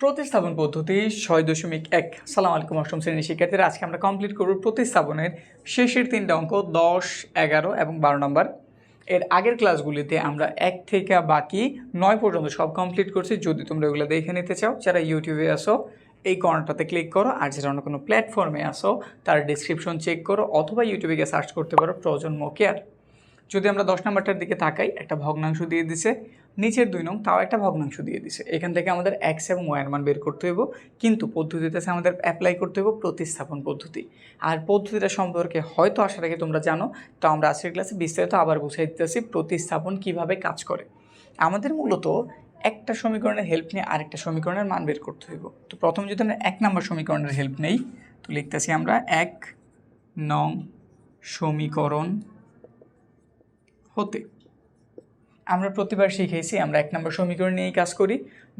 প্রতিস্থাপন পদ্ধতি ছয় দশমিক এক। সালাম আলাইকুম, অষ্টম শ্রেণির শিক্ষার্থীরা। আজকে আমরা কমপ্লিট করব প্রতিস্থাপনের শেষের তিনটা অঙ্ক, দশ, এগারো এবং বারো নম্বর। এর আগের ক্লাসগুলিতে আমরা এক থেকে বাকি নয় পর্যন্ত সব কমপ্লিট করছি। যদি তোমরা এগুলো দেখে নিতে চাও, যারা ইউটিউবে আসো এই কর্নারটাতে ক্লিক করো। আর যারা অন্য কোনো প্ল্যাটফর্মে আসো তার ডিসক্রিপশন চেক করো। অথবা ইউটিউবে গিয়ে সার্চ করতে পারো প্রজন্ম কেয়ার যদি আমরা দশ নম্বরটার দিকে তাকাই, একটা ভগ্নাংশ দিয়ে দিছে। নিচের দুই নং তাও একটা ভগ্নাংশ দিয়ে দিছে। এখান থেকে আমাদের এক্স এবং ওয়াইয়ের মান বের করতে হইব। কিন্তু পদ্ধতিতে আছে আমাদের অ্যাপ্লাই করতে হইব প্রতিস্থাপন পদ্ধতি। আর পদ্ধতিটা সম্পর্কে হয়তো আশা রাখি তোমরা জানো। তো আমরা আজকের ক্লাসে বিস্তারিত আবার বুঝাই দিতেছি প্রতিস্থাপন কীভাবে কাজ করে। আমাদের মূলত একটা সমীকরণের হেল্প নিয়ে আরেকটা সমীকরণের মান বের করতে হইব। তো প্রথম যদি আমরা এক নম্বর সমীকরণের হেল্প নেই, তো লিখতেছি আমরা এক নং সমীকরণ হতে। আমরা প্রতিবার শিখেছি, আমরা এক নম্বর সমীকরণ নিয়েই কাজ করি।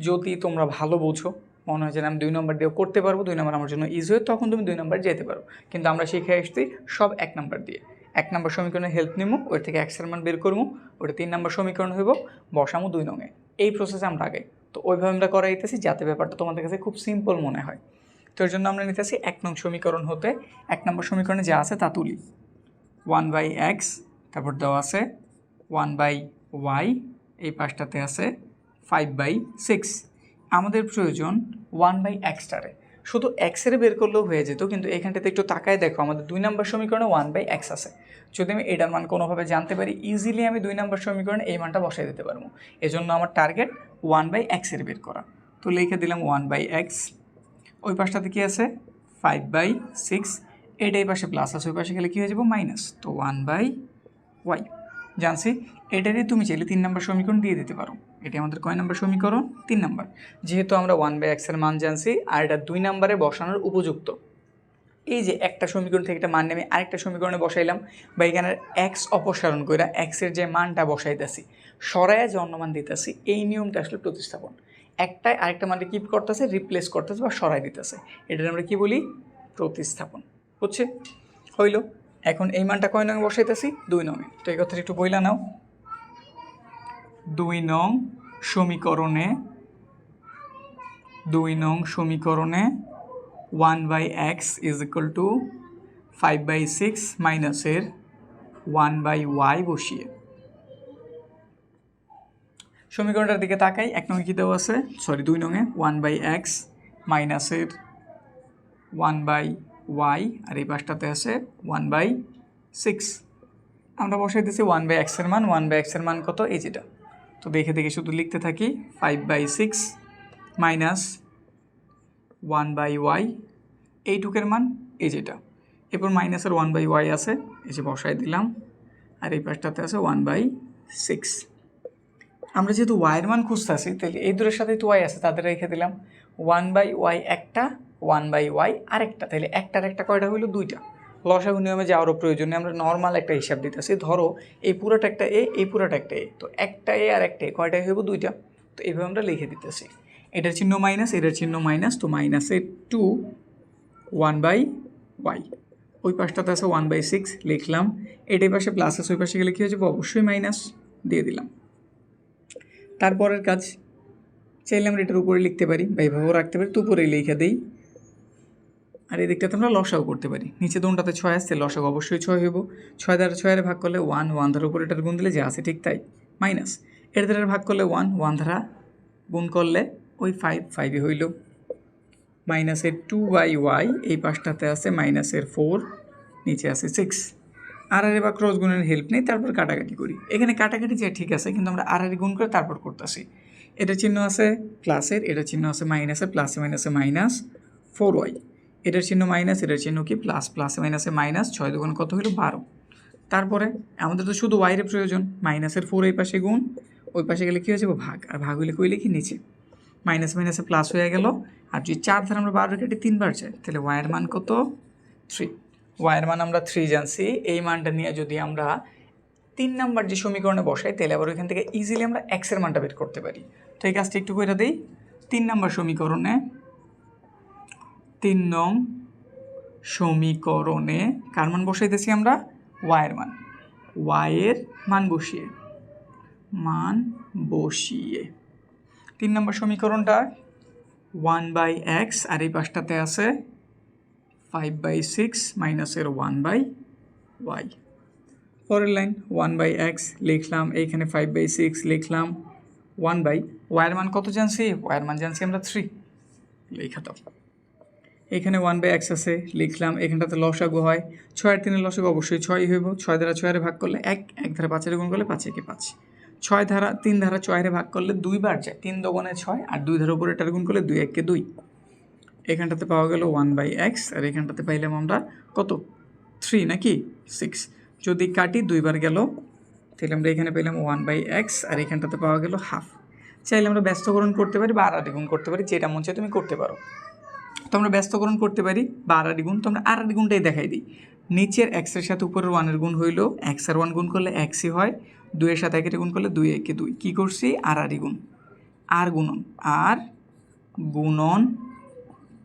যদি তোমরা ভালো বোঝো, মনে হয় যে আমি দুই নম্বর দিয়েও করতে পারব, দুই নম্বর আমার জন্য ইজি হয়, তখন তুমি দুই নম্বর যেতে পারো। কিন্তু আমরা শিখে আসছি সব এক নম্বর দিয়ে। এক নম্বর সমীকরণের হেল্প নিবো ওর থেকে এক্সের মান বের করব ওটা তিন নম্বর সমীকরণ হইব, বসামো দুই নঙে। এই প্রসেসে আমরা আগে। তো ওইভাবে আমরা করাইতেছি, যাতে ব্যাপারটা তোমাদের কাছে খুব সিম্পল মনে হয়। তো এর জন্য আমরা নিতেছি এক নং সমীকরণ হতে, এক নম্বর সমীকরণে যা আছে তা তুলি। ওয়ান বাই এক্স তারপর দেওয়া আছে ওয়ান বাই ওয়াই এই পাশটাতে আছে ফাইভ বাই সিক্স আমাদের প্রয়োজন ওয়ান বাই এক্সটারে শুধু এক্সের বের করলেও হয়ে যেত, কিন্তু এখানটাতে একটু তাকায় দেখো, আমাদের দুই নম্বর সমীকরণে ওয়ান বাই এক্স আছে। যদি আমি এটার মান কোনোভাবে জানতে পারি ইজিলি আমি দুই নম্বর সমীকরণে এই মানটা বসাই দিতে পারব। এজন্য আমার টার্গেট ওয়ান বাই এক্সের বের করা। তো লিখে দিলাম ওয়ান বাই এক্স ওই পাশটাতে কী আছে? ফাইভ বাই সিক্স এটা এই পাশে প্লাস আছে, ওই পাশে গেলে কী হয়ে যাব? মাইনাস তো ওয়ান বাই ওয়াই জানছি, এটারই তুমি চাইলে তিন নম্বর সমীকরণ দিয়ে দিতে পারো। এটি আমাদের কয় নম্বর সমীকরণ? তিন নম্বর। যেহেতু আমরা ওয়ান বাই এক্সের মান জানছি, আর এটা দুই নম্বরে বসানোর উপযুক্ত। এই যে একটা সমীকরণ থেকে একটা মান নেমে আরেকটা সমীকরণে বসাইলাম, বা এখানে এক্স অপসারণ করে এক্সের যে মানটা বসাইতেছি, সরাইয়া যে অন্য মান দিতেছি, এই নিয়মটা আসলে প্রতিস্থাপন। একটাই আরেকটা মানটা কিপ করতেছে রিপ্লেস করতেছে বা সরাই দিতেছে। এটার আমরা কি বলি? প্রতিস্থাপন। হচ্ছে? হইল? এখন এই মানটা কয় নং বসাইতেছি? দুই নঙে তো এই কথাটা একটু বইলা নাও। দুই নং সমীকরণে, দুই নং সমীকরণে one by X is equal to five by six মাইনাসের ওয়ান বাই ওয়াই বসিয়ে। সমীকরণটার দিকে তাকাই, এক নঙে কী দেওয়া আছে? সরি, দুই নঙে ওয়ান বাই এক্স মাইনাসের ওয়ান বাই ওয়াই আর এই পাশটাতে আছে ওয়ান বাই সিক্স আমরা বসাই দিচ্ছি ওয়ান বাই এক্সের মান ওয়ান বাই এক্সের মান কত? এই যেটা। তো দেখে দেখে শুধু লিখতে থাকি five by six minus one by Y এইটুকের মান, এই যেটা। এরপর মাইনাসের ওয়ান বাই ওয়াই আছে, এই যে বসাই দিলাম। আর এই পাশটাতে আছে ওয়ান বাই সিক্স আমরা যেহেতু ওয়াইয়ের মান খুঁজতেছি তাহলে এই দূরের সাথে তো ওয়াই আছে তাদের রেখে দিলাম। ওয়ান বাই ওয়াই একটা ওয়ান বাই ওয়াই আরেকটা। তাহলে একটার একটা কয়টা হইল? দুইটা। লসাগু নিয়মে যাওয়ারও প্রয়োজনে আমরা নর্মাল একটা হিসাব দিতেছি। ধরো, এই পুরোটা একটা এ এই পুরোটা একটা এ তো একটা এ আর একটা এ কয়টা হইব? দুইটা। তো এইভাবে আমরা লিখে দিতেছি। এটার চিহ্ন মাইনাস এটার চিহ্ন মাইনাস তো মাইনাসে টু ওয়ান বাই ওয়াই ওই পাশটাতে আছে ওয়ান বাই সিক্স লিখলাম। এটাই পাশে প্লাস আছে, ওই পাশে গেলে কী হয়ে অবশ্যই মাইনাস দিয়ে দিলাম। তারপরের কাজ, চাইলে আমরা এটার উপরে লিখতে পারি বা এইভাবেও রাখতে পারি, তো উপরেই লিখে দিই। আর এই দিকটাতে আমরা লসাও করতে পারি। নিচে দোনটাতে ছয় আসছে, লসাও অবশ্যই ছয় হইব। ছয় দ্বারা ছয়ের ভাগ করলে ওয়ান ওয়ান ধারা উপরে এটার গুণ দিলে যা আছে ঠিক তাই। মাইনাস এর দ্বারা ভাগ করলে ওয়ান ওয়ান ধারা গুণ করলে ওই ফাইভ ফাইভই হইল। মাইনাসের টু বাই ওয়াই এই পাশটাতে আছে মাইনাসের ফোর নিচে আছে সিক্স আর আর বা ক্রস গুণের হেল্প নেই, তারপর কাটাকাটি করি। এখানে কাটাকাটি যে ঠিক আছে, কিন্তু আমরা আর আর গুণ করে তারপর করতেছি। এটা চিহ্ন আছে প্লাসের এটা চিহ্ন আছে মাইনাসের প্লাসে মাইনাসে মাইনাস ফোর ওয়াই এটার চিহ্ন মাইনাস এটার চিহ্ন কি? প্লাস প্লাসে মাইনাসে মাইনাস ছয় দুগুণ কত হলো? বারো। তারপরে আমাদের তো শুধু ওয়াইয়ের প্রয়োজন। মাইনাসের ফোর এই পাশে গুণ, ওই পাশে গেলে কী হয়ে যাবে? ভাগ। আর ভাগ হইলে কই? লিখি নিচে। মাইনাস মাইনাসে প্লাস হয়ে গেল। আর যদি চার ধারা আমরা বারো কেটে তিনবার চাই, তাহলে ওয়াইয়ের মান কত? থ্রি ওয়াইয়ের মান আমরা থ্রি জানছি। এই মানটা নিয়ে যদি আমরা তিন নাম্বার যে সমীকরণে বসাই, তাহলে আবার ওইখান থেকে ইজিলি আমরা এক্সের মানটা বের করতে পারি। তো এই কাজটা একটু করে দিই। তিন নাম্বার সমীকরণে তিন নং সমীকরণে কার মান বসাইতেছি আমরা? ওয়াইয়ের মান। ওয়াইয়ের মান বসিয়ে। মান বসিয়ে। তিন নম্বর সমীকরণটা ওয়ান বাই এক্স আর এই পাশটাতে আছে ফাইভ বাই সিক্স মাইনাসের ওয়ান বাই ওয়াই পরের লাইন ওয়ান বাই এক্স লিখলাম, এইখানে ফাইভ বাই সিক্স লিখলাম ওয়ান বাই ওয়াইয়ের মান কত জানছি? ওয়াইয়ের মান জানছি আমরা থ্রি লেখা দাও এখানে ওয়ান বাই এক্স আছে, লিখলাম, এখানটাতে লসাগু হয়। ছয়ের তিনের লসাগু অবশ্যই ছয় হইব। ছয় দ্বারা ছয়ের ভাগ করলে এক এক ধারা পাঁচের গুণ করলে পাঁচে, একে পাঁচ। ছয় ধারা তিন ধারা ছয়ের ভাগ করলে দুইবার যায়। তিন দোকানে ছয় আর দুই ধারা উপরে এটার গুণ করলে দুই এককে দুই। এখানটাতে পাওয়া গেল ওয়ান বাই এক্স আর এখানটাতে পাইলাম আমরা কত? থ্রি নাকি? সিক্স যদি কাটি দুইবার গেল, তাহলে আমরা এখানে পেলাম ওয়ান বাই এক্স আর এখানটাতে পাওয়া গেল হাফ চাইলে আমরা ব্যস্তকরণ করতে পারি বা আড়াআড়ি গুণ করতে পারি, যেটা মন চাই তুমি করতে পারো। তো আমরা ব্যস্তকরণ করতে পারি, বা আড়াআড়ি গুণ, তো আমরা আড়াআড়ি গুণটাই দেখাই দিই। নিচের এক্সের সাথে উপরের ওয়ানের গুণ হইল এক্স আর ওয়ান গুণ করলে এক্সই হয় দুইয়ের সাথে একের গুণ করলে দুই, একে দুই। কী করছি? আড়াআড়ি গুণ। আর গুণন। আর গুণন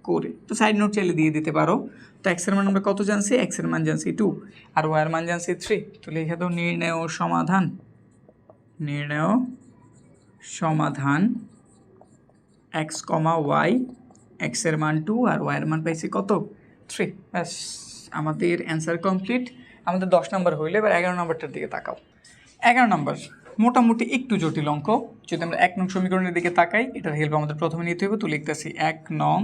করে। তো সাইড নোট চাইলে দিয়ে দিতে পারো। তো এক্সের মান আমরা কত জানছি? এক্সের মান জানছি টু আর ওয়ার মান জানছি থ্রি তো লিখে দাও নির্ণয় ও সমাধান। নির্ণয় সমাধান। এক্স কমা ওয়াই এক্সের মান টু আর ওয়াইয়ের মান পাইছি কত? থ্রি ব্যাস, আমাদের অ্যান্সার কমপ্লিট আমাদের দশ নম্বর হইলে, এবার এগারো নম্বরটার দিকে তাকাও। এগারো নম্বর মোটামুটি একটু জটিল অঙ্ক। যদি আমরা এক নং সমীকরণের দিকে তাকাই, এটার হেল্প আমাদের প্রথমে নিতে হবে। তো লিখতেছি, এক নং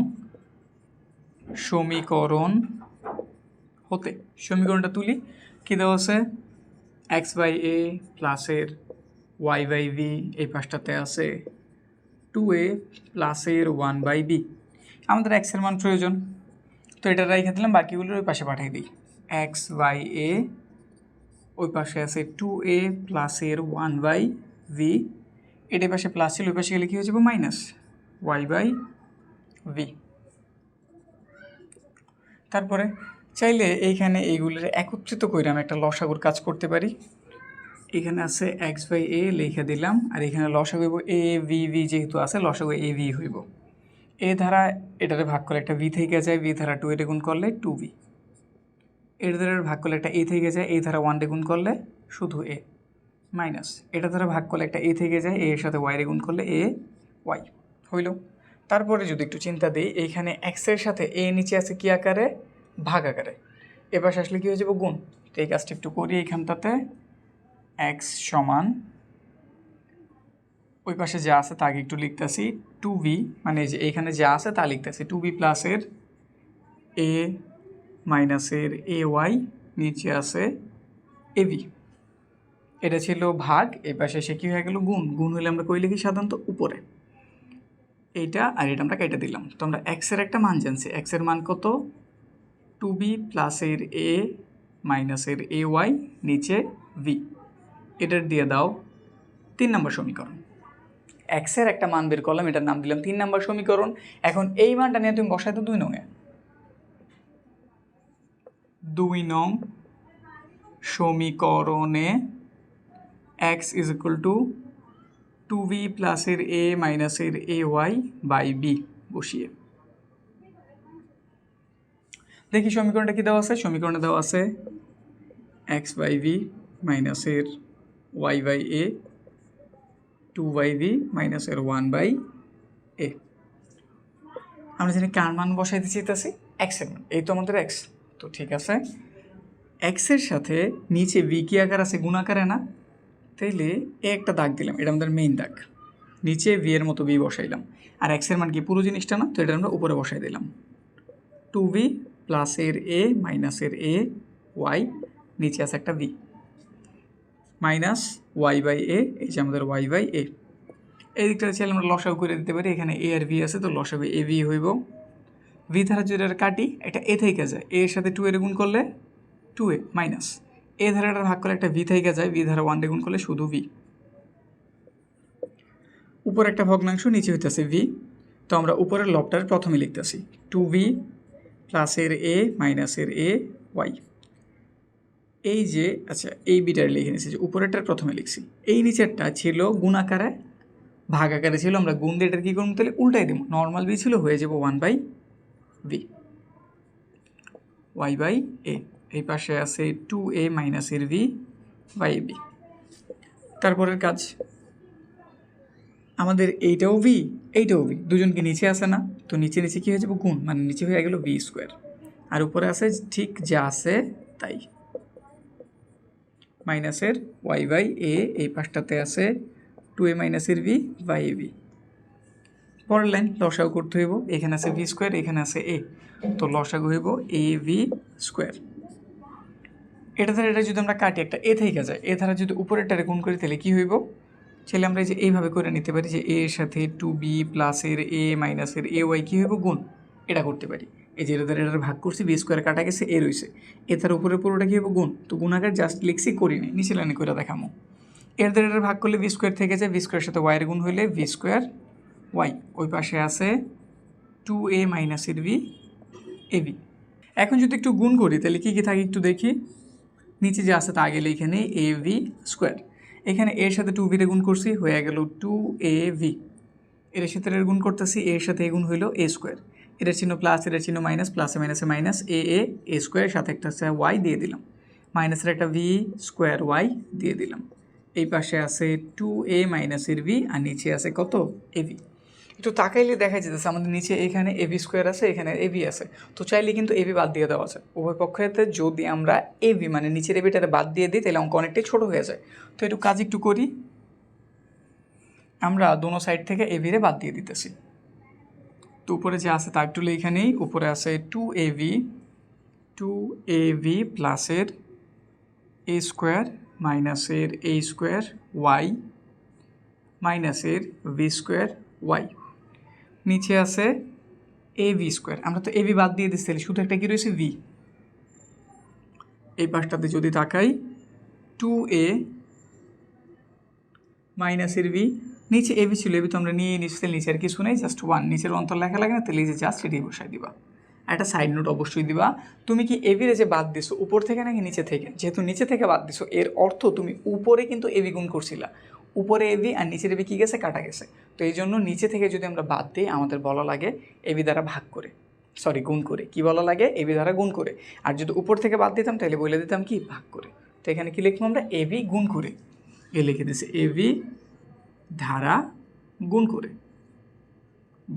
সমীকরণ হতে। সমীকরণটা তুলি। কী দেওয়া আছে? এক্স বাই এ প্লাসের ওয়াই বাই ভি এই পাশটাতে আছে টু এ প্লাসের ওয়ান বাই বি আমাদের এক্সের মান প্রয়োজন। তো এটা রেখে দিলাম, বাকিগুলো ওই পাশে পাঠিয়ে দিই। এক্স ওয়াই এ ওই পাশে আছে টু এ প্লাসের ওয়ান বাই ভি এটার পাশে প্লাস ছিল, ওই পাশে গেলে কী হয়ে যাবে? মাইনাস ওয়াই বাই ভি তারপরে চাইলে এইখানে এইগুলোর একত্রিত করে আমি একটা লসাগুর কাজ করতে পারি। এখানে আছে এক্স বাই এ লিখে দিলাম। আর এখানে লসাগু হইব এ ভি ভি যেহেতু আছে, লসাগু এ ভি হইব। এ ধারা এটারে ভাগ করলে একটা ভি থেকে যায় ভি ধারা টু এর গুণ করলে টু ভি এর ধারা ভাগ করলে একটা এ থেকে যায় এই ধারা ওয়ান গুণ করলে শুধু এ মাইনাস এটা ধারা ভাগ করলে একটা এ থেকে যায় এ এর সাথে ওয়াই গুণ করলে এ ওয়াই হইল? তারপরে যদি একটু চিন্তা দিই এইখানে এক্সের সাথে এ নিচে আছে কি আকারে? ভাগ আকারে। এবার আসলে কী হয়ে যাব? গুণ। তো এই কাজটা একটু করি এইখানটাতে এক্স সমান ওই পাশে যা আছে তাকে একটু লিখতেছি। টু বি মানে যে এইখানে যা আছে তা লিখতেছি। টু বি প্লাসের এ মাইনাসের এ ওয়াই নিচে আছে এ ভি এটা ছিল ভাগ এই পাশে সে কী হয়ে গেল? গুণ। গুণ হলে আমরা কই লিখি সাধারণত? উপরে। এইটা আর এটা আমরা কেটে দিলাম। তো আমরা এক্সের একটা মান জানছি। এক্সের মান কত? টু বি প্লাসের এ মাইনাসের এ ওয়াই নিচে ভি এটার দিয়ে দাও তিন নম্বর সমীকরণ। এক্সের একটা মান বের করলাম, এটার নাম দিলাম তিন নম্বর সমীকরণ। এখন এই মানটা নিয়ে তুমি বসাই তো দুই নঙে দুই নং সমীকরণে X is equal to two B প্লাসের এ মাইনাসের এ ওয়াই বাই বি বসিয়ে। দেখি সমীকরণটা কী দেওয়া আছে? সমীকরণে দেওয়া আছে এক্স বাই ভি মাইনাসের Y by A two by V মাইনাসের ওয়ান বাই এ আমরা জানি কার মান বসাইতে চাইতেছি? এক্সের মান। এই তো আমাদের এক্স তো ঠিক আছে। এক্সের সাথে নিচে ভি কি আকার আছে? গুণাকারে না। তাইলে এ একটা দাগ দিলাম। এটা আমাদের মেইন দাগ। নিচে ভি এর মতো বি বসাইলাম। আর এক্সের মান কি পুরো জিনিসটা না? তো এটা আমরা উপরে বসাই দিলাম। টু ভি প্লাসের এ মাইনাসের এ ওয়াই নিচে আছে একটা V minus Y by A, এই যে আমাদের ওয়াই বাই এ। এই দিকটা চাইলে আমরা লসাগু করে দিতে পারি, এখানে এ আর ভি আছে, তো লসাগু এ ভি হইব। ভি ধারা যদি এটা কাটি, এটা এ থেকে যায়। এর সাথে টু এর গুণ করলে টু এ মাইনাস এ ধারাটা ভাগ করলে একটা ভি থেকে যায় ভি ধারা ওয়ান গুণ করলে শুধু ভি উপর একটা ভগ্নাংশ, নিচে হইতেছে ভি তো আমরা উপরের লবটার প্রথমে লিখতেছি। টু ভি প্লাসের এ মাইনাসের এ ওয়াই এই যে আচ্ছা এই বিটার লিখে নিয়েছি যে উপরেরটার প্রথমে লিখছি। এই নিচেরটা ছিল গুণ আকারে, ভাগ আকারে ছিল, আমরা গুণ দিয়ে এটার কী করব তাহলে? উল্টাই দেবো। নর্মাল বি ছিল, হয়ে যাব one by V Y by A এই পাশে আছে টু এ মাইনাসের ভি বাই বি তারপরের কাজ। আমাদের এইটাও ভি এইটাও ভি দুজনকে নিচে আসে না? তো নিচে নিচে কী হয়ে যাবে? গুণ। মানে নিচে হয়ে গেল ভি স্কোয়ার আর উপরে আছে, ঠিক যা আছে, তাই। মাইনাসের ওয়াই বাই এ, এই পাশটাতে আছে টু এ মাইনাসের ভি, বাই এ ভি। পরের লাইন, লসাগু করতে হইব। এখানে আছে ভি স্কোয়ার, এখানে আছে এ। তো লসাগু হইব এ ভি স্কোয়ার। এটা দ্বারা এটা যদি আমরা কাটি, একটা এ থেকে যায়, এ ধারা যদি উপরেরটারে গুণ করি, তাহলে কী হইব? চাইলে আমরা এই যে এইভাবে করে নিতে পারি যে এর সাথে টু বি প্লাসের এ মাইনাসের এ ওয়াই কী হইব? গুণ। এটা করতে পারি। এই যে এটা এটার ভাগ করছি বি স্কোয়ার কাটা গেছে এ রয়েছে এ তার উপরে পুরোটা কী হবে? গুণ। তো গুণাকার জাস্ট লিখছি করিনি নিচে লাইনে করে দেখামো। এর দ্বারা এটার ভাগ করলে বি স্কোয়ার থেকে যায় বি স্কোয়ারের সাথে ওয়াইয়ের গুণ হইলে ভি স্কোয়ার ওয়াই ওই পাশে আছে টু এ মাইনাসের ভি এ বি এখন যদি একটু গুণ করি, তাহলে কী কী থাকে একটু দেখি? নিচে যে আছে তা আগে লিখে নেই এ ভি স্কোয়ার এখানে এর সাথে টু ভিতে গুণ করছি, হয়ে গেল টু এ ভি এর সাথে এর গুণ করতেছি এর সাথে এ গুণ হইল এ স্কোয়ার এটার চিহ্ন প্লাস এটার চিহ্ন মাইনাস প্লাসে মাইনাসে মাইনাস এ এ এ স্কোয়ারের সাথে একটা হচ্ছে ওয়াই দিয়ে দিলাম। মাইনাসের একটা ভি স্কোয়ার ওয়াই দিয়ে দিলাম। এই পাশে আছে টু এ মাইনাসের ভি আর নিচে আছে কত? এ ভি একটু তাকাইলে দেখা যেতেছে, আমাদের নিচে এখানে এবি স্কোয়ার আছে, এখানে এবি আছে। তো চাইলে কিন্তু এবি বাদ দিয়ে দেওয়া আছে। উভয় পক্ষেতে যদি আমরা এবি মানে নিচের এবিটারে বাদ দিয়ে দিই, তাহলে অঙ্ক অনেকটাই ছোটো হয়ে যায়। তো একটু কাজ একটু করি। আমরা দোনো সাইড থেকে এভিরে বাদ দিয়ে দিতেছি। তো উপরে যে আছে তা একটু এখানেই উপরে আছে two A V two A V প্লাসের এ স্কোয়ার মাইনাসের এ স্কোয়ার ওয়াই মাইনাসের ভি স্কোয়ার ওয়াই নিচে আছে এ ভি স্কোয়ার আমরা তো এ ভি বাদ দিয়ে দিচ্ছি শুধু একটা কী রয়েছে? ভি এই পাশটাতে যদি তাকাই টু এ মাইনাসের ভি নিচে এ ভি ছিল এবি তোমরা নিয়ে তাহলে নিচে আর কিছু নেই জাস্ট ওয়ান নিচের অন্তর লেখা লাগে না তাহলে যে জাস্ট এটাই বসাই দিবা একটা সাইড নোট অবশ্যই দিবা তুমি কি এভিরে যে বাদ দিছো উপর থেকে নাকি নিচে থেকে যেহেতু নিচে থেকে বাদ দিছো এর অর্থ তুমি উপরে কিন্তু এবি গুণ করছিলা উপরে এবি আর নিচের এবি কী গেছে কাটা গেছে তো এই জন্য নিচে থেকে যদি আমরা বাদ দিই আমাদের বলা লাগে এবি দ্বারা ভাগ করে সরি গুণ করে কি বলা লাগে এবি দ্বারা গুণ করে আর যদি উপর থেকে বাদ দিতাম তাহলে বলে দিতাম কি ভাগ করে তো এখানে কি লিখব আমরা এবি গুণ করে এ লিখে দিছে এবি ধারা গুণ করে।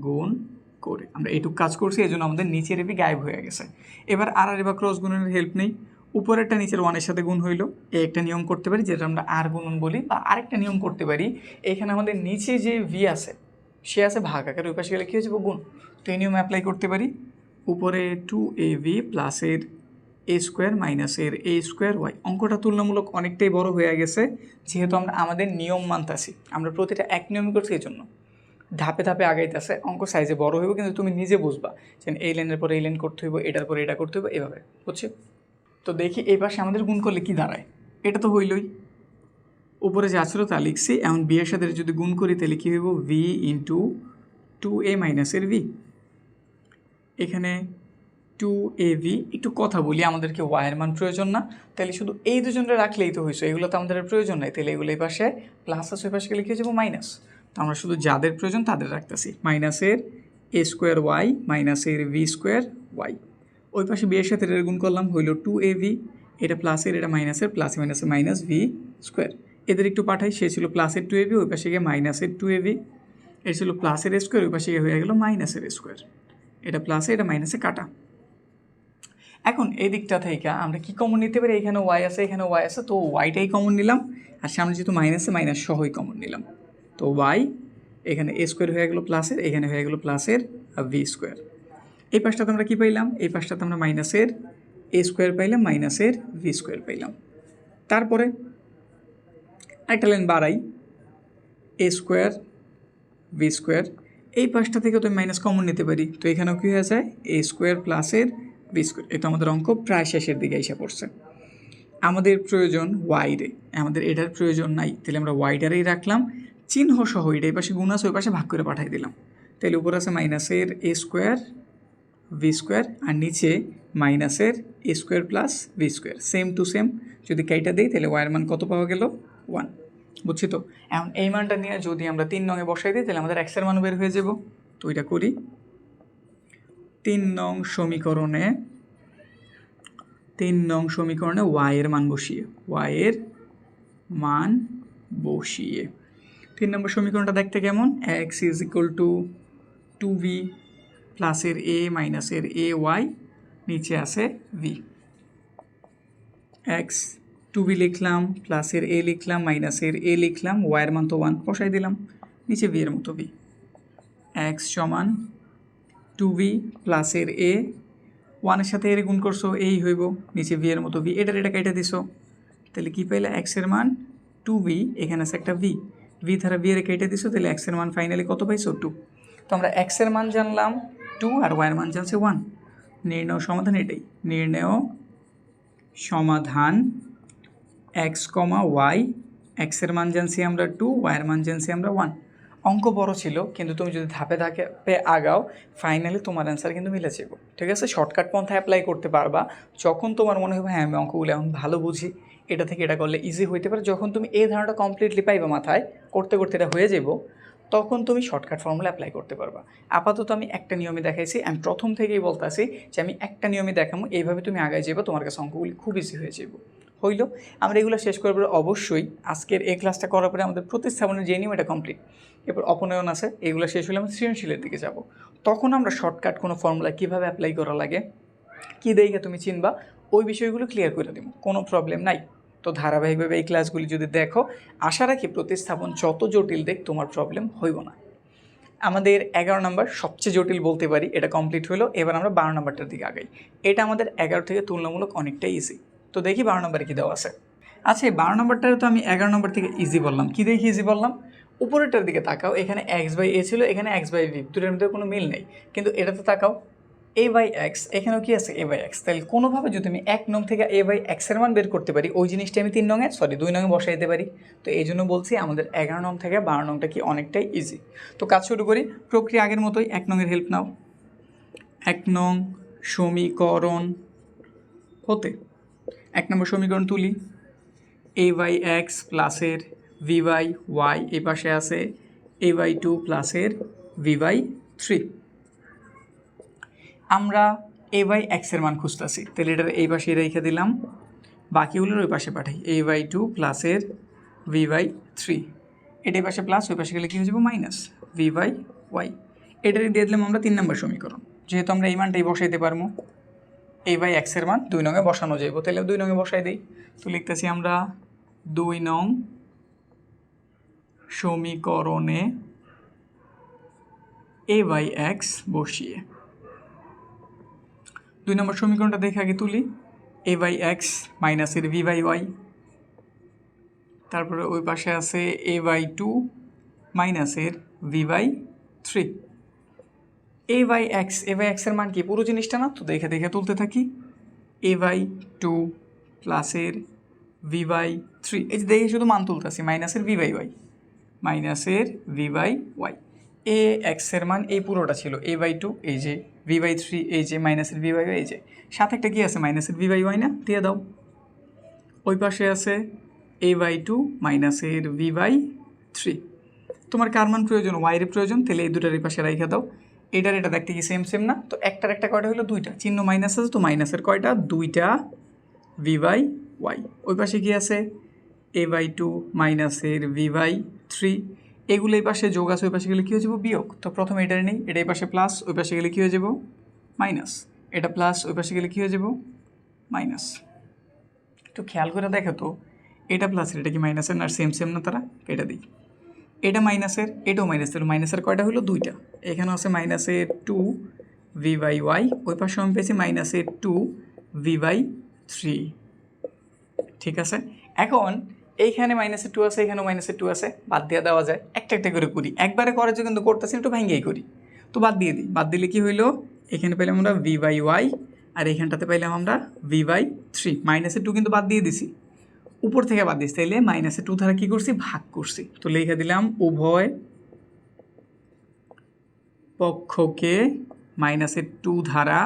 গুণ করে। আমরা এইটুকু কাজ করছি এই জন্য আমাদের নিচের এবি গায়েব হয়ে গেছে। এবার আর আর এবার ক্রস গুণনের হেল্প নেই। উপরেরটা নিচের ওয়ানের সাথে গুণ হইল। এই একটা নিয়ম করতে পারি, যেটা আমরা আর গুণন বলি, বা আরেকটা নিয়ম করতে পারি। এখানে আমাদের নিচে যে ভি আছে, সে আছে ভাগ আকার ওই পাশে গেলে কী হয়ে যাব? গুণ। তো এই নিয়ম অ্যাপ্লাই করতে পারি। উপরে টু এ ভি প্লাসের এ স্কোয়ার মাইনাসের এ স্কোয়ার ওয়াই অঙ্কটা তুলনামূলক অনেকটাই বড় হয়ে গেছে, যেহেতু আমরা আমাদের নিয়ম মানতাছি। আমরা প্রতিটা এক নিয়মই করছি এই জন্য ধাপে ধাপে আগাইতেছে, অঙ্ক সাইজে বড় হইব কিন্তু তুমি নিজে বুঝবা যে এই লাইনের পরে এই লাইন করতে হইব, এটার পরে এটা করতে হইব, এভাবে, বুঝছ? তো দেখি এই পাশে আমাদের গুণ করলে কি দাঁড়ায়? এটা তো হইলই। উপরে যা ছিল তা লিখছি এমন বি এর সাথে যদি গুণ করি তাহলে কী হইব? ভি ইন্টু টু এ মাইনাসের ভি এখানে টু এ ভি একটু কথা বলি, আমাদেরকে ওয়াইয়ের মান প্রয়োজন না। তাহলে শুধু এই দুজনটা রাখলেই তো হয়েছে এগুলো তো আমাদের প্রয়োজন নাই। তাহলে এগুলো এই পাশে প্লাস আছে ওই পাশে গেলে কী যাব মাইনাস তো আমরা শুধু যাদের প্রয়োজন তাদের রাখতেছি। মাইনাসের এ স্কোয়ার ওয়াই মাইনাসের ভি স্কোয়ার ওয়াই ওই পাশে বি এর সাথে এটা গুণ করলাম, হইল টু এ ভি এটা প্লাসের এটা মাইনাসের প্লাসে মাইনাসে মাইনাস ভি স্কোয়ার এদের একটু পাঠাই, সে ছিল প্লাসের টু এ ভি ওই পাশে গিয়ে মাইনাসের টু এ ভি এটা ছিল প্লাসের স্কোয়ার ওই পাশে গিয়ে হয়ে গেলো মাইনাসের স্কোয়ার এটা প্লাসে এটা মাইনাসে কাটা। এখন এই দিকটা থেকে আমরা কি কমন নিতে পারি? এখানে ওয়াই আছে, এখানে ওয়াই আছে, তো ওয়াইটাই কমন নিলাম। আর সামনে যেহেতু মাইনাসে মাইনাস সহই কমন নিলাম। তো ওয়াই এখানে এ স্কোয়ার হয়ে গেলো প্লাসের এখানে হয়ে গেলো প্লাসের ভি স্কোয়ার এই পাশটাতে আমরা কী পাইলাম? এই পাশটাতে আমরা মাইনাসের এ স্কোয়ার পাইলাম মাইনাসের ভি স্কোয়ার পাইলাম। তারপরে একটা লাইন বাড়াই। এ স্কোয়ার ভি স্কোয়ার এই পাশটা থেকে তো মাইনাস কমন নিতে পারি। তো এখানেও কী হয়ে যায়? এ স্কোয়ার প্লাসের ভি স্কোয়ার এটা আমাদের অঙ্ক প্রায় শেষের দিকে এসে পড়ছে। আমাদের প্রয়োজন ওয়াইডে আমাদের এটার প্রয়োজন নাই। তাহলে আমরা ওয়াইডারেই রাখলাম, চিহ্ন সহ এটা এই পাশে গুণ আছে ওই পাশে ভাগ করে পাঠিয়ে দিলাম। তাহলে উপর আছে মাইনাসের এ স্কোয়ার ভি স্কোয়ার আর নিচে মাইনাসের A square plus V square same to same যদি কাইটা দিই, তাহলে ওয়াইয়ের মান কত পাওয়া গেল? ওয়ান বুঝছি তো? এখন এই মানটা নিয়ে যদি আমরা তিন নঙে বসাই দিই, তাহলে আমাদের এক্সের মান বের হয়ে যাব। তো এটা করি। তিন নং সমীকরণে, তিন নং সমীকরণে ওয়াইয়ের মান বসিয়ে ওয়াইয়ের মান বসিয়ে। তিন নম্বর সমীকরণটা দেখতে কেমন? X is equal to two V প্লাসের এ মাইনাসের এ ওয়াই নিচে আছে ভি এক্স টু ভি লিখলাম প্লাসের এ লিখলাম মাইনাসের এ লিখলাম ওয়াইয়ের মান তো ওয়ান বসাই দিলাম, নিচে ভি এর মতো ভি এক্স সমান টু ভি প্লাসের এ। ওয়ানের সাথে এর গুণ করছ, এই হইব, নিচে ভি এর মতো ভি এটার এটা কেটে দিছো। তাহলে কী পাইলে? এক্সের মান টু ভি এখানে আছে একটা ভি ভি ধারা ভি এর কেটে দিছো, তাহলে এক্সের মান ফাইনালি কত পাইছো? টু তো আমরা এক্সের মান জানলাম টু আর ওয়াইয়ের মান জানছে ওয়ান নির্ণয় সমাধান এটাই। নির্ণয় সমাধান এক্স কমা ওয়াই এক্সের মান জানছি আমরা টু ওয়াইয়ের মান জানছি আমরা ওয়ান অঙ্ক বড় ছিল, কিন্তু তুমি যদি ধাপে ধাপে আগাও ফাইনালি তোমার অ্যান্সার কিন্তু মিলে যাবে। ঠিক আছে? শর্টকাট পন্থা অ্যাপ্লাই করতে পারবা। যখন তোমার মনে হবে হ্যাঁ আমি অঙ্কগুলো এখন ভালো বুঝি, এটা থেকে এটা করলে ইজি হইতে পারে। যখন তুমি এই ধারণাটা কমপ্লিটলি পাইবা মাথায়, করতে করতে এটা হয়ে যাব তখন তুমি শর্টকাট ফর্মুলা অ্যাপ্লাই করতে পারবা। আপাতত আমি একটা নিয়মে দেখাইছি। আমি প্রথম থেকেই বলতেছি যে, আমি একটা নিয়মে দেখাবো এইভাবে তুমি আগায় যাব তোমার কাছে অঙ্কগুলি খুব ইজি হয়ে যাব হইল। আমরা এগুলো শেষ করার পরে অবশ্যই আজকের এই ক্লাসটা করার পরে আমাদের প্রতিস্থাপনের যে নিয়ম এটা কমপ্লিট এরপর অপনয়ন আছে, এগুলো শেষ হলে আমরা সৃজনশীলের দিকে যাব। তখন আমরা শর্টকাট কোনো ফর্মুলা কীভাবে অ্যাপ্লাই করা লাগে, কী দেখে তুমি চিনবা, ওই বিষয়গুলো ক্লিয়ার করে দেবো, কোনো প্রবলেম নাই। তো ধারাবাহিকভাবে এই ক্লাসগুলি যদি দেখো, আশা রাখি প্রতিস্থাপন যত জটিল দেখ, তোমার প্রবলেম হইব না। আমাদের এগারো নম্বর সবচেয়ে জটিল বলতে পারি, এটা কমপ্লিট হলো এবার আমরা বারো নম্বরটার দিকে আগাই। এটা আমাদের এগারো থেকে তুলনামূলক অনেকটাই ইজি তো দেখি বারো নম্বরে কী দেওয়া আছে। আচ্ছা এই বারো নম্বরটারে তো আমি এগারো নম্বর থেকে ইজি বললাম। কী দেখি ইজি বললাম? উপরেরটার দিকে তাকাও, এখানে এক্স বাই এ ছিল, এখানে এক্স বাই ভি দুটোর মধ্যে কোনো মিল নেই। কিন্তু এটাতে তাকাও এ বাই এক্স এখানেও কি আছে? এ বাই এক্স তাহলে কোনোভাবে যদি আমি এক নং থেকে এ বাই এক্সের মান বের করতে পারি, ওই জিনিসটা আমি তিন নঙে সরি দুই নঙে বসাই দিতে পারি। তো এই জন্য বলছি আমাদের এগারো নং থেকে বারো নংটা কি অনেকটাই ইজি তো কাজ শুরু করি, প্রক্রিয়া আগের মতোই, এক নংয়ের হেল্প নাও। এক নং সমীকরণ হতে এক নম্বর সমীকরণ তুলি। এ বাই এক্স প্লাসের ভি বাই ওয়াই এই পাশে আছে এ বাই টু প্লাসের ভি বাই থ্রি আমরা এ বাই এক্সের মান খুঁজতেছি। তাহলে এটার এই পাশে রেখে দিলাম। বাকিগুলোর ওই পাশে পাঠাই। এ বাই টু প্লাসের ভি বাই থ্রি এটা এই পাশে প্লাস ওই পাশে গেলে কী হয়ে যাব? মাইনাস ভি বাই ওয়াই এটারই দিয়ে দিলাম আমরা তিন নম্বর সমীকরণ। যেহেতু আমরা এই মানটাই বসাইতে পারব। এই বাই এক্সের মান দুই নঙে বসানো যাইব। তাহলে দুই নঙে বসাই দিই। তো লিখতেছি আমরা দুই নং সমীকরণে এ বাই এক্স বসিয়ে। দুই নম্বর সমীকরণটা দেখে আগে তুলি। এ বাই এক্স মাইনাসের ভি বাই ওয়াই তারপরে ওই পাশে আছে এ বাই টু মাইনাসের V by three A by X A by এক্সের মান কি? পুরো জিনিসটা না তো দেখে দেখে তুলতে থাকি। এ বাই টু প্লাসের ভি বাই থ্রি এই যে দেখে শুধু মান তুলতেছি মাইনাসের ভি বাই ওয়াই মাইনাসের ভি বাই ওয়াই এ এক্সের মান এই পুরোটা ছিল। এ বাই টু এই যে ভি বাই থ্রি এই যে মাইনাসের ভি বাই ওয়াই এই যে। সাথে একটা কী আছে? মাইনাসের ভি বাই ওয়াই না? দিয়ে দাও। ওই পাশে আছে এ বাই টু মাইনাসের ভি বাই থ্রি তোমার কার মান প্রয়োজন? ওয়াইয়ের প্রয়োজন? তাহলে এই দুটার পাশে রেখে দাও। এটার এটা দেখতে কি সেম সেম না? তো একটার একটা কয়টা হলো? দুইটা। চিহ্ন মাইনাস আছে, তো মাইনাসের কয়টা? দুইটা ভি বাই ওয়াই ওই পাশে কি আছে? এ বাই টু মাইনাসের ভি বাই থ্রি এগুলো এই পাশে যোগ আছে, ওই পাশে গেলে কী হয়ে যাব? বিয়োগ। তো প্রথমে এটার নেই, এটা এই পাশে প্লাস ওই পাশে গেলে কী হয়ে যাব? মাইনাস এটা প্লাস ওই পাশে গেলে কী হয়ে যাব? মাইনাস একটু খেয়াল করে দেখো তো, এটা প্লাসের এটা কি মাইনাসের না সেম সেম না তারা? এটা দিই। এটা মাইনাসের, এটাও মাইনাসের মাইনাসের কয়টা হলো? দুইটা। এখানে আছে মাইনাসের টু ভি বাই ওয়াই ওই পাশে আমি পেয়েছি মাইনাসের টু ভি বাই থ্রি ঠিক আছে? এখন এইখানে মাইনাসের টু আছে, এখানেও মাইনাসের টু আছে, বাদ দিয়ে দেওয়া যায়। একটা একটা করে করি। একবারে করার জন্য কিন্তু করতেছি, একটু ভাঙ্গিয়ে করি। তো বাদ দিয়ে দিই। বাদ দিলে কি হইল? এখানে পেলাম আমরা ভি বাই ওয়াই আর এখানটাতে পাইলাম আমরা ভি বাই থ্রি মাইনাসের টু কিন্তু বাদ দিয়ে দিছি। উপর থেকে বাদ দিচ্ছি তাইলে মাইনাসে টু ধারা কী করছি? ভাগ করছি। তো লিখে দিলাম উভয় পক্ষকে মাইনাসের টু ধারা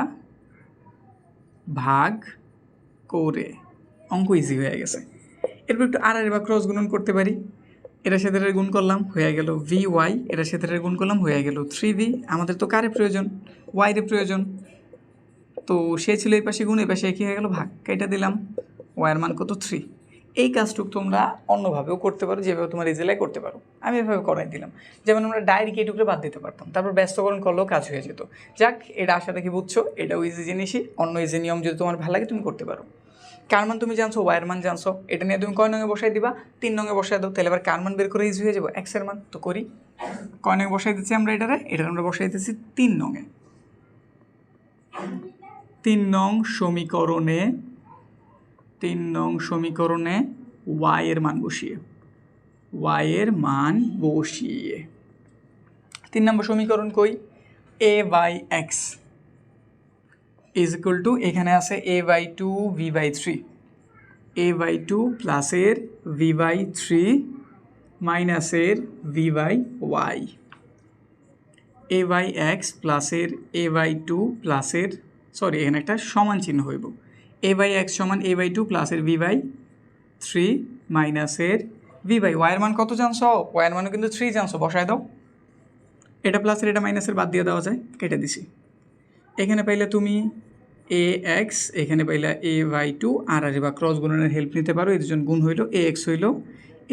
ভাগ করে। অঙ্ক ইজি হয়ে গেছে। এরপর একটু আর আর বা ক্রস গুণন করতে পারি। এটার সাথে গুণ করলাম, হয়ে গেল ভি ওয়াই এটার সাথে গুণ করলাম, হয়ে গেল থ্রি ভি আমাদের তো কারে প্রয়োজন? ওয়াইরে প্রয়োজন। তো সে ছিল এই পাশে গুণ, এই পাশে কী হয়ে গেল, ভাগ কেটে দিলাম। ওয়াইয়ের মান কত? থ্রি এই কাজটুকু তোমরা অন্যভাবেও করতে পারো, যেভাবে তোমার রেজেলাই করতে পারো। আমি এভাবে করাই দিলাম। যেমন আমরা ডায়েরিকে এটুকু বাদ দিতে পারতাম। তারপর ব্যস্তকরণ করলেও কাজ হয়ে যেত। যাক, এটা আশা দেখি বুঝছ, এটাও ইজি জিনিসই। অন্য ইজি নিয়ম যদি তোমার ভালো লাগে, তুমি করতে পারো। কার মান তুমি জানছো? ওয়ার মান জানছো। এটা নিয়ে তুমি কয় নঙে বসাই দিবা? তিন নঙে বসাই দাও, তাহলে এবার কার মান বের করে ইজি হয়ে যাব? এক্সের মান। তো করি। কয় নঙে বসাই দিচ্ছি আমরা এটারে? এটা আমরা বসাই দিচ্ছি তিন নঙে তিন নং সমীকরণে তিন নং সমীকরণে ওয়াই এর মান বসিয়ে ওয়াই এর মান বসিয়ে। তিন নম্বর সমীকরণ কই? A by X is equal to এখানে আছে A by two V by three A by two প্লাসের ভি বাই থ্রি মাইনাসের V by Y A by X প্লাসের এ বাই টু প্লাসের সরি এখানে একটা সমান চিহ্ন হইব। এ বাই এক্স সমান এ বাই টু প্লাসের ভি বাই থ্রি মাইনাসের ভি বাই ওয়াইয়ের মান কত জানছো? ওয়াইয়ের মানও কিন্তু থ্রি জানছো, বসায় দাও। এটা প্লাসের এটা মাইনাসের বাদ দিয়ে দেওয়া যায়, কেটে দিছি। এখানে পাইলে তুমি এ এক্স এখানে পাইলে এ বাই টু আর আর বা ক্রস গুণনের হেল্প নিতে পারো এই দুজন গুণ হইল এ এক্স হইল,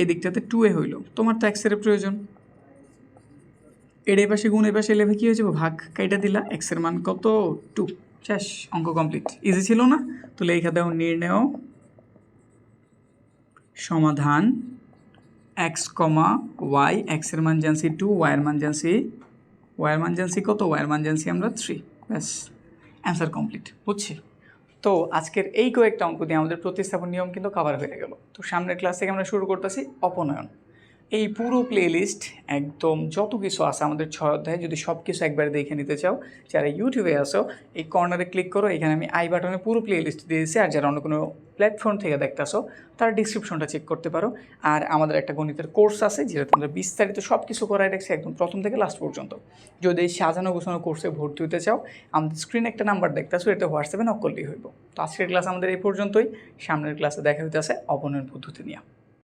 এদিকটাতে টু এ হইল। তোমার তো এক্সের প্রয়োজন। এর এই পাশে গুণ এই পাশে এলে কী হয়েছে ভাগ কাইটা দিলা এক্সের মান কত? টু শেষ, অঙ্ক কমপ্লিট ইজি ছিল না? তো লেখা দাও নির্ণয়। সমাধান এক্স কমা ওয়াই এক্সের মান জানছি টু ওয়াইয়ের মান জানছি ওয়াইয়ের মান জানছি কত? ওয়াইয়ের মান জানছি আমরা থ্রি ব্যাস অ্যান্সার কমপ্লিট বুঝছি? তো আজকের এই কয়েকটা অঙ্ক দিয়ে আমাদের প্রতিস্থাপন নিয়ম কিন্তু কভার হয়ে গেল। তো সামনের ক্লাস থেকে আমরা শুরু করতেছি অপনয়ন। এই পুরো প্লেলিস্ট একদম যত কিছু আছে আমাদের ছয় অধ্যায়ে, যদি সব কিছু একবার দেখে নিতে চাও, যারা ইউটিউবে আসো এই কর্নারে ক্লিক করো, এখানে আমি আই বাটনে পুরো প্লেলিস্ট দিয়ে দিয়েছি, আর যারা অন্য কোনো প্ল্যাটফর্ম থেকে দেখতেছো, তারা ডিসক্রিপশনটা চেক করতে পারো। আর আমাদের একটা গণিতের কোর্স আছে, যেটা তোমরা বিস্তারিত সব কিছু করাই রাখছি, একদম প্রথম থেকে লাস্ট পর্যন্ত। যদি এই সাজানো গোছানো কোর্সে ভর্তি হতে চাও, আমাদের স্ক্রিনে একটা নাম্বার দেখতেছো এটা হোয়াটসঅ্যাপে নক করলেই হইব। তো আজকের ক্লাস আমাদের এই পর্যন্তই, সামনের ক্লাসে দেখা হইতে আছে অপনয়ন পদ্ধতি নিয়ে।